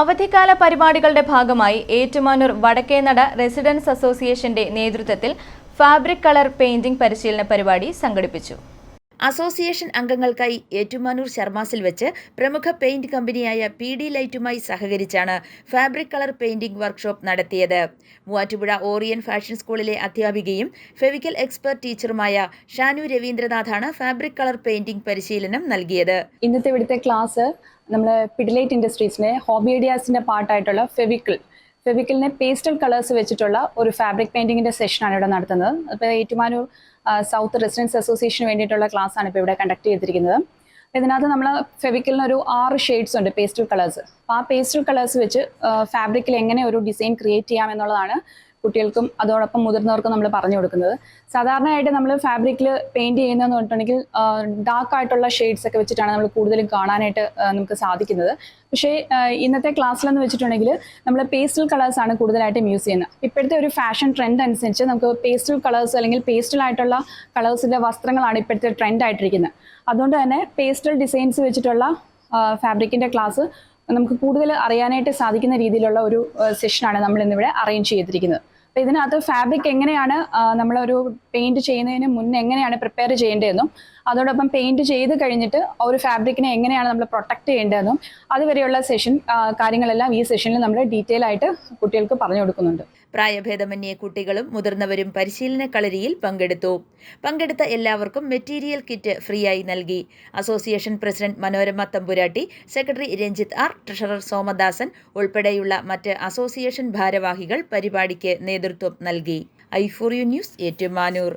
അവധിക്കാല പരിപാടികളുടെ ഭാഗമായി ഏറ്റുമാനൂർ വടക്കേനട റെസിഡൻസ് അസോസിയേഷന്റെ നേതൃത്വത്തിൽ ഫാബ്രിക് കളർ പെയിന്റിംഗ് പരിശീലന പരിപാടി സംഘടിപ്പിച്ചു. അസോസിയേഷൻ അംഗങ്ങൾക്കായി ഏറ്റുമാനൂർ ശർമാസിൽ വെച്ച് പ്രമുഖ പെയിന്റ് കമ്പനിയായ പി ഡി ലൈറ്റുമായി സഹകരിച്ചാണ് ഫാബ്രിക് കളർ പെയിന്റിംഗ് വർക്ക്ഷോപ്പ് നടത്തിയത്. മൂവാറ്റുപുഴ ഓറിയൻ ഫാഷൻ സ്കൂളിലെ അധ്യാപികയും ഫെവിക്കൽ എക്സ്പെർട്ട് ടീച്ചറുമായ ഷാനു രവീന്ദ്രനാഥാണ് ഫാബ്രിക് കളർ പെയിന്റിംഗ് പരിശീലനം നൽകിയത്. ഇന്നത്തെ ഇവിടുത്തെ ക്ലാസ് നമ്മൾ പിഡിലൈറ്റ് ഇൻഡസ്ട്രീസിനെ ഹോബി ഐഡിയാസിന്റെ പാർട്ടായിട്ടുള്ള ഫെവിക്കിൾ ഫെവിക്കിളിനെ പേസ്റ്റൽ കളേഴ്സ് വെച്ചിട്ടുള്ള ഒരു ഫാബ്രിക് പെയിന്റിങ്ങിന്റെ സെഷനാണ് ഇവിടെ നടത്തുന്നത്. അപ്പോൾ ഏറ്റുമാനൂർ സൗത്ത് റെസിഡൻസ് അസോസിയേഷന് വേണ്ടിയിട്ടുള്ള ക്ലാസ് ആണ് ഇപ്പോൾ ഇവിടെ കണ്ടക്ട് ചെയ്തിരിക്കുന്നത്. ഇതിനകത്ത് നമ്മൾ ഫെവിക്കലിന് ഒരു ആറ് ഷെയ്ഡ്സ് ഉണ്ട് പേസ്റ്റൽ കളേഴ്സ്. അപ്പോൾ ആ പേസ്റ്റൽ കളേഴ്സ് വെച്ച് ഫാബ്രിക്കിൽ എങ്ങനെ ഒരു ഡിസൈൻ ക്രിയേറ്റ് ചെയ്യാം എന്നുള്ളതാണ് കുട്ടികൾക്കും അതോടൊപ്പം മുതിർന്നവർക്കും നമ്മൾ പറഞ്ഞു കൊടുക്കുന്നത്. സാധാരണയായിട്ട് നമ്മൾ ഫാബ്രിക്കിൽ പെയിന്റ് ചെയ്യുന്നതെന്ന് പറഞ്ഞിട്ടുണ്ടെങ്കിൽ ഡാർക്ക് ആയിട്ടുള്ള ഷെയ്ഡ്സ് ഒക്കെ വെച്ചിട്ടാണ് നമ്മൾ കൂടുതലും കാണാനായിട്ട് നമുക്ക് സാധിക്കുന്നത്. പക്ഷേ ഇന്നത്തെ ക്ലാസ്സിലെന്ന് വെച്ചിട്ടുണ്ടെങ്കിൽ നമ്മൾ പേസ്റ്റൽ കളേഴ്സ് ആണ് കൂടുതലായിട്ടും യൂസ് ചെയ്യുന്നത്. ഇപ്പോഴത്തെ ഒരു ഫാഷൻ ട്രെൻഡ് അനുസരിച്ച് നമുക്ക് പേസ്റ്റൽ കളേഴ്സ് അല്ലെങ്കിൽ പേസ്റ്റൽ ആയിട്ടുള്ള കളേഴ്സിന്റെ വസ്ത്രങ്ങളാണ് ഇപ്പോഴത്തെ ട്രെൻഡ് ആയിട്ടിരിക്കുന്നത്. അതുകൊണ്ട് തന്നെ പേസ്റ്റൽ ഡിസൈൻസ് വെച്ചിട്ടുള്ള ഫാബ്രിക്കിന്റെ ക്ലാസ് നമുക്ക് കൂടുതൽ അറിയാനായിട്ട് സാധിക്കുന്ന രീതിയിലുള്ള ഒരു സെഷനാണ് നമ്മൾ ഇന്നിവിടെ അറേഞ്ച് ചെയ്തിരിക്കുന്നത്. അപ്പോൾ ഇതിനകത്ത് ഫാബ്രിക് എങ്ങനെയാണ് നമ്മളൊരു പെയിന്റ് ചെയ്യുന്നതിന് മുന്നേ എങ്ങനെയാണ് പ്രിപ്പയർ ചെയ്യേണ്ടതെന്നും അതോടൊപ്പം പെയിന്റ് ചെയ്ത് കഴിഞ്ഞിട്ട് ഒരു ഫാബ്രിക്കിനെ എങ്ങനെയാണ് നമ്മൾ പ്രൊട്ടക്ട് ചെയ്യേണ്ടതെന്നും അതുവരെയുള്ള സെഷൻ കാര്യങ്ങളെല്ലാം ഈ സെഷനിൽ നമ്മൾ ഡീറ്റെയിൽ ആയിട്ട് കുട്ടികൾക്ക് പറഞ്ഞു കൊടുക്കുന്നുണ്ട്. പ്രായഭേദമന്യേ കുട്ടികളും മുതിർന്നവരും പരിശീലന കളരിയിൽ പങ്കെടുത്തു. പങ്കെടുത്ത എല്ലാവർക്കും മെറ്റീരിയൽ കിറ്റ് ഫ്രീ ആയി നൽകി. അസോസിയേഷൻ പ്രസിഡന്റ് മനോരമ തമ്പുരാട്ടി secretary Ranjith R treasurer Somadasan ഉൾപ്പെടെയുള്ള മറ്റ് അസോസിയേഷൻ ഭാരവാഹികൾ പരിപാടിക്ക് നേതൃത്വം നൽകി. I for U news Ettumanoor.